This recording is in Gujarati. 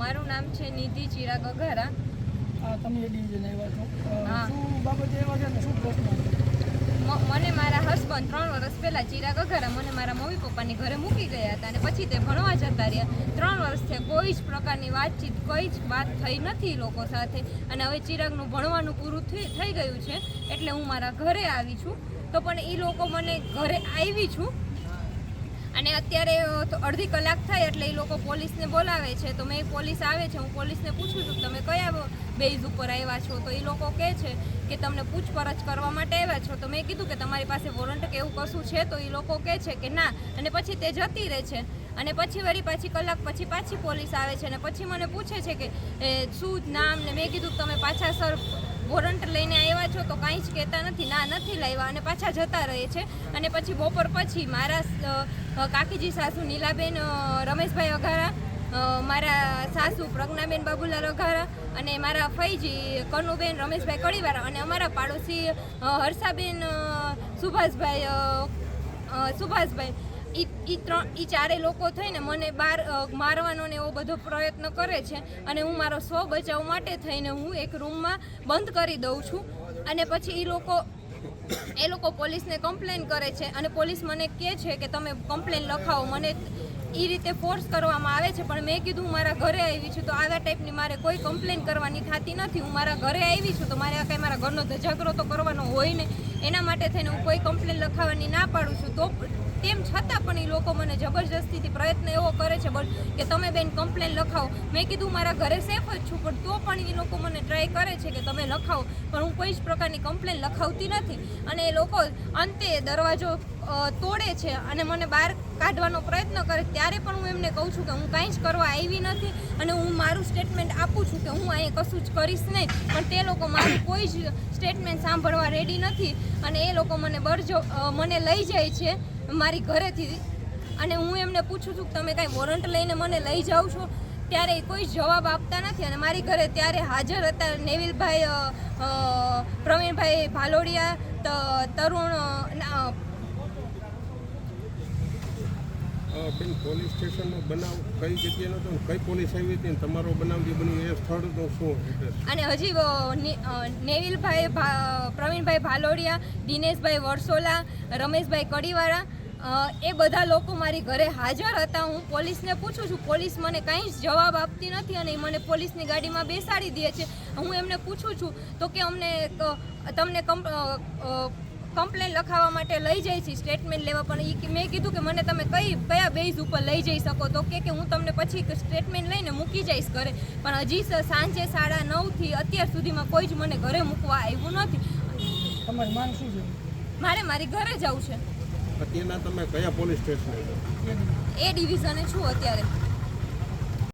મારું નામ છે નિધિ ચિરાગ અઘારા. તમે ડિવિઝન આવ્યા છો. શું બાબતે એવા છે શું પ્રશ્ન મને મારા હસબન્ડ ત્રણ વર્ષ પહેલાં ચિરાગ અઘારા મને મારા મમ્મી પપ્પાની ઘરે મૂકી ગયા હતા અને પછી તે ભણવા જતા રહ્યા. ત્રણ વર્ષથી કોઈ જ પ્રકારની વાતચીત કોઈ જ વાત થઈ નથી લોકો સાથે. અને હવે ચિરાગનું ભણવાનું પૂરું થઈ થઈ ગયું છે એટલે હું મારા ઘરે આવી છું. તો પણ એ લોકો મને ઘરે આવી છું. અને અત્યારે અડધી કલાક થાય એટલે એ લોકો પોલીસને બોલાવે છે. તો મેં પોલીસ આવે છે, હું પોલીસને પૂછું છું, તમે કયા બેઝ ઉપર આવ્યા છો? તો એ લોકો કહે છે કે, તમને પૂછપરછ કરવા માટે આવ્યા છો. તો મેં કીધું કે, તમારી પાસે વોરંટ કે એવું કશું છે? તો એ લોકો કહે છે કે, ના. અને પછી તે જતી રહે છે. અને પછી વળી પાછી કલાક પછી પાછી પોલીસ આવે છે અને પછી મને પૂછે છે કે શું નામ? ને મેં કીધું, તમે પાછા સર વોરંટ લઈને આવ્યા છો તો કાંઈ જ કહેતા નથી, ના નથી લાવ્યા અને પાછા જતા રહે છે. અને પછી બપોર પછી મારા કાકીજી સાસુ નીલાબેન રમેશભાઈ અઘારા મારા સાસુ પ્રજ્ઞાબેન બાબુલાલ અઘારા અને મારા ફઈજી કનુબેન, રમેશભાઈ કડીવાળા અને અમારા પાડોશી હર્ષાબેન સુભાષભાઈ સુભાષભાઈ ઈ ત્રણ એ ચારે લોકો થઈને મને અ, મારવાનો ને એવો બધો પ્રયત્ન કરે છે અને હું મારો સ્વ બચાવ માટે થઈને હું એક રૂમમાં બંધ કરી દઉં છું. અને પછી એ લોકો એ લોકો પોલીસને કમ્પ્લેન કરે છે અને પોલીસ મને કહે છે કે તમે કમ્પ્લેન લખાવો. મને એ રીતે ફોર્સ કરવામાં આવે છે પણ મેં કીધું હું મારા ઘરે આવી છું તો આવા ટાઈપની મારે કોઈ કમ્પ્લેન કરવાની થતી નથી. હું મારા ઘરે આવી છું તો મારે આ કાંઈ મારા ઘરનો ધજાગરો તો કરવાનો હોય ને. એના માટે થઈને હું કોઈ કમ્પ્લેન લખાવવાની ના પાડું છું. તો તેમ છતાં પણ એ લોકો મને જબરજસ્તીથી પ્રયત્ન એવો કરે છે, બોલ કે તમે બેન કમ્પ્લેન લખાવો. મેં કીધું, મારા ઘરે સેફ જ છું, પણ તો પણ એ લોકો મને ટ્રાય કરે છે કે તમે લખાવો. પણ હું કોઈ જ પ્રકારની કમ્પ્લેન લખાવતી નથી. અને એ લોકો અંતે દરવાજો તોડે છે અને મને બહાર કાઢવાનો પ્રયત્ન કરે ત્યારે પણ હું એમને કહું છું કે હું કાંઈ જ કરવા આવી નથી અને હું મારું સ્ટેટમેન્ટ આપું છું કે હું અહીંયા કશું જ કરીશ નહીં. પણ તે લોકો મારું કોઈ જ સ્ટેટમેન્ટ સાંભળવા રેડી નથી અને એ લોકો મને બરજો મને લઈ જાય છે. મારી ઘરેથી. અને હું એમને પૂછું છું કે તમે કાંઈ વોરંટ લઈને મને લઈ જાઓ છો? ત્યારે કોઈ જવાબ આપતા નથી. અને મારી ઘરે ત્યારે હાજર હતા નેવિલભાઈ પ્રવીણભાઈ ભાલોડિયા તરુણ બેન પોલીસ સ્ટેશનનો બનાવ, કઈ જગ્યાનો હતો કઈ પોલીસ આવી હતી તમારો બનાવ જે બન્યો એ સ્થળ તો શું અને હજી નેવિલભાઈ પ્રવીણભાઈ ભાલોડિયા, દિનેશભાઈ વરસોલા, રમેશભાઈ કડીવાળા એ બધા લોકો મારી ઘરે હાજર હતા. હું પોલીસને પૂછું છું, પોલીસ મને કંઈ જ જવાબ આપતી નથી અને મને પોલીસની ગાડીમાં બેસાડી દે છે. હું એમને પૂછું છું, તો કે અમને તમને કમ્પ્લેન લખાવવા માટે લઈ જાય છે સ્ટેટમેન્ટ લેવા. પણ એ મેં કીધું કે મને તમે કઈ કયા બેઝ ઉપર લઈ જઈ શકો? તો કે કે હું તમને પછી સ્ટેટમેન્ટ લઈને મૂકી જઈશ ઘરે. પણ હજી સાંજે સાડા નવથી અત્યાર સુધીમાં કોઈ જ મને ઘરે મૂકવા આવ્યું નથી. તમારી માંગ શું છે? મારે મારી ઘરે જવું છે. અત્યારના તમે કયા પોલીસ સ્ટેશન એ ડિવિઝને છું અત્યારે.